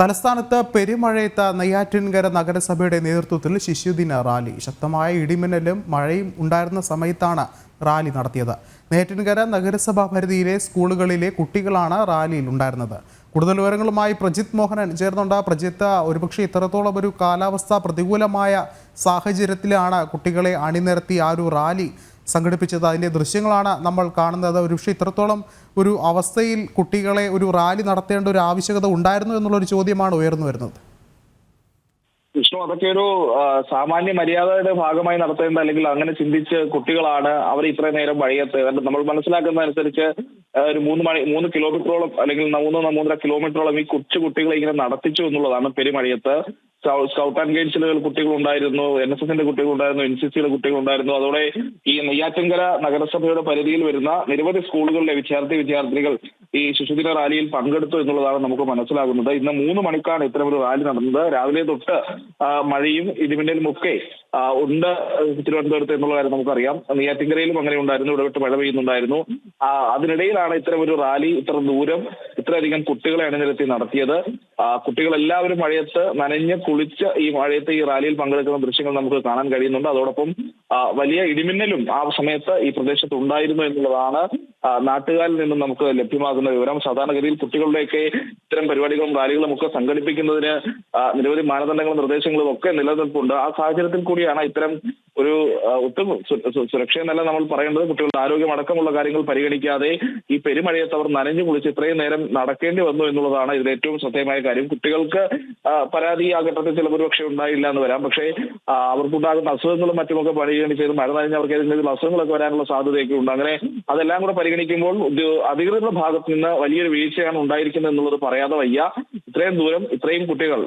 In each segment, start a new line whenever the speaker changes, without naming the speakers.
തലസ്ഥാനത്ത് പെരുമഴയത്ത് നെയ്യാറ്റിൻകര നഗരസഭയുടെ നേതൃത്വത്തിൽ ശിശുദിന റാലി. ശക്തമായ ഇടിമിന്നലും മഴയും ഉണ്ടായിരുന്ന സമയത്താണ് റാലി നടത്തിയത്. നെയ്യാറ്റിൻകര നഗരസഭാ പരിധിയിലെ സ്കൂളുകളിലെ കുട്ടികളാണ് റാലിയിൽ ഉണ്ടായിരുന്നത്. കൂടുതൽ വിവരങ്ങളുമായി പ്രജിത് മോഹനൻ ചേർന്നുണ്ട്. പ്രജിത്ത് ഒരുപക്ഷെ ഇത്രത്തോളം ഒരു കാലാവസ്ഥ പ്രതികൂലമായ സാഹചര്യത്തിലാണ് കുട്ടികളെ അണിനിരത്തി ആ ഒരു റാലി സംഘടിപ്പിച്ചത്. അതിന്റെ ദൃശ്യങ്ങളാണ് നമ്മൾ കാണുന്നത്. ഒരുപക്ഷെ ഇത്രത്തോളം ഒരു അവസ്ഥയിൽ കുട്ടികളെ ഒരു റാലി നടത്തേണ്ട ഒരു ആവശ്യകത ഉണ്ടായിരുന്നു എന്നുള്ളൊരു ചോദ്യമാണ് ഉയർന്നു വരുന്നത്.
വിഷ്ണു അതൊക്കെ ഒരു സാമാന്യ മര്യാദയുടെ ഭാഗമായി നടത്തേണ്ട അല്ലെങ്കിൽ അങ്ങനെ ചിന്തിച്ച് കുട്ടികളാണ് അവർ ഇത്രയും നേരം വഴിയത്ത് നമ്മൾ മനസ്സിലാക്കുന്നതനുസരിച്ച് ഒരു മൂന്ന് മണി മൂന്ന് കിലോമീറ്ററോളം അല്ലെങ്കിൽ മൂന്ന് മൂന്നര കിലോമീറ്ററോളം ഈ കൊച്ചു കുട്ടികളെ ഇങ്ങനെ നടത്തിച്ചു എന്നുള്ളതാണ് പെരുമഴയത്ത്. സ്കൗ- സ്കൗട്ട് ആൻഡ് ഗൈഡ്സിലെ കുട്ടികൾ ഉണ്ടായിരുന്നു എൻ എസ് എസിന്റെ കുട്ടികൾ ഉണ്ടായിരുന്നു എൻ സി സിയുടെ കുട്ടികൾ ഉണ്ടായിരുന്നു അതോടെ ഈ നെയ്യാറ്റിൻകര നഗരസഭയുടെ പരിധിയിൽ വരുന്ന നിരവധി സ്കൂളുകളിലെ വിദ്യാർത്ഥി വിദ്യാർത്ഥികൾ ഈ ശിശുദിന റാലിയിൽ പങ്കെടുത്തു എന്നുള്ളതാണ് നമുക്ക് മനസ്സിലാകുന്നത്. ഇന്ന് മൂന്ന് മണിക്കാണ് ഇത്തരമൊരു റാലി നടന്നത്. രാവിലെ തൊട്ട് മഴയും ഇടിമിന്നലും ഒക്കെ ആ, ഉണ്ട് തിരുവനന്തപുരത്ത് എന്നുള്ള കാര്യം നമുക്കറിയാം. നെയ്യാറ്റിങ്കരയിലും അങ്ങനെ ഉണ്ടായിരുന്നു ഇടവിട്ട് മഴ പെയ്യുന്നുണ്ടായിരുന്നു. അതിനിടയിലാണ് ഇത്തരം ഒരു റാലി ഇത്ര ദൂരം ഇത്രയധികം കുട്ടികളെ അണിനിരത്തി നടത്തിയത്. കുട്ടികളെല്ലാവരും മഴയത്ത് നനഞ്ഞ് കുളിച്ച് ഈ മഴയത്ത് ഈ റാലിയിൽ പങ്കെടുക്കുന്ന ദൃശ്യങ്ങൾ നമുക്ക് കാണാൻ കഴിയുന്നുണ്ട്. അതോടൊപ്പം വലിയ ഇടിമിന്നലും ആ സമയത്ത് ഈ പ്രദേശത്ത് ഉണ്ടായിരുന്നു എന്നുള്ളതാണ് നാട്ടുകാരിൽ നിന്നും നമുക്ക് ലഭ്യമാകുന്ന വിവരം. സാധാരണഗതിയിൽ കുട്ടികളുടെയൊക്കെ ഇത്തരം പരിപാടികളും റാലികളും ഒക്കെ സംഘടിപ്പിക്കുന്നതിന് നിരവധി മാനദണ്ഡങ്ങളും നിർദ്ദേശങ്ങളും ഒക്കെ നിലനിൽപ്പുണ്ട്. ആ സാഹചര്യത്തിൽ കൂടിയാണ് ഇത്തരം ഒരു ഒട്ടും സുരക്ഷയെന്നല്ല നമ്മൾ പറയേണ്ടത് കുട്ടികളുടെ ആരോഗ്യം അടക്കമുള്ള കാര്യങ്ങൾ പരിഗണിക്കാതെ ഈ പെരുമഴയത്ത് അവർ നനഞ്ഞു കുളിച്ച് ഇത്രയും നേരം നടക്കേണ്ടി വന്നു എന്നുള്ളതാണ് ഇതിൽ ഏറ്റവും ശ്രദ്ധേയമായ കാര്യം. കുട്ടികൾക്ക് പരാതി ആ ഘട്ടത്തിൽ ചിലപ്പോൾ പക്ഷേ ഉണ്ടായില്ല എന്ന് വരാം. പക്ഷേ അവർക്കുണ്ടാകുന്ന അസുഖങ്ങളും മറ്റുമൊക്കെ പരിഗണന ചെയ്ത് മഴ നനഞ്ഞ് അവർക്ക് ഏതെങ്കിലും അസുഖങ്ങളൊക്കെ വരാനുള്ള സാധ്യതയൊക്കെ ഉണ്ട്. അങ്ങനെ അതെല്ലാം കൂടെ പരിഗണിക്കുമ്പോൾ അധികൃത ഭാഗത്ത് നിന്ന് വലിയൊരു വീഴ്ചയാണ് ഉണ്ടായിരിക്കുന്നത് എന്നുള്ളത് പറയാതെ വയ്യ. ഇത്രയും ദൂരം ഇത്രയും കുട്ടികൾ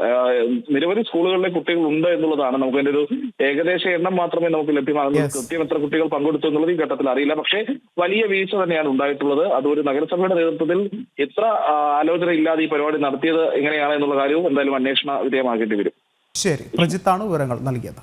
നിരവധി സ്കൂളുകളിലെ കുട്ടികൾ ഉണ്ട് എന്നുള്ളതാണ് നമുക്ക് അതിന്റെ ഒരു ഏകദേശ എണ്ണം മാത്രമേ നമുക്ക്
ലഭ്യമാകുന്നു.
കൃത്യം എത്ര കുട്ടികൾ പങ്കെടുത്തു എന്നുള്ളത് ഈ ഘട്ടത്തിൽ അറിയില്ല. പക്ഷേ വലിയ വീഴ്ച തന്നെയാണ് ഉണ്ടായിട്ടുള്ളത്. അത് ഒരു നഗരസഭയുടെ നേതൃത്വത്തിൽ എത്ര ആലോചന ഇല്ലാതെ ഈ പരിപാടി നടത്തിയത് എങ്ങനെയാണ് എന്നുള്ള കാര്യവും എന്തായാലും അന്വേഷണ വിധേയമാക്കേണ്ടി വരും.
ശരി. പ്രജിത്താണ് വിവരങ്ങൾ നൽകിയത്.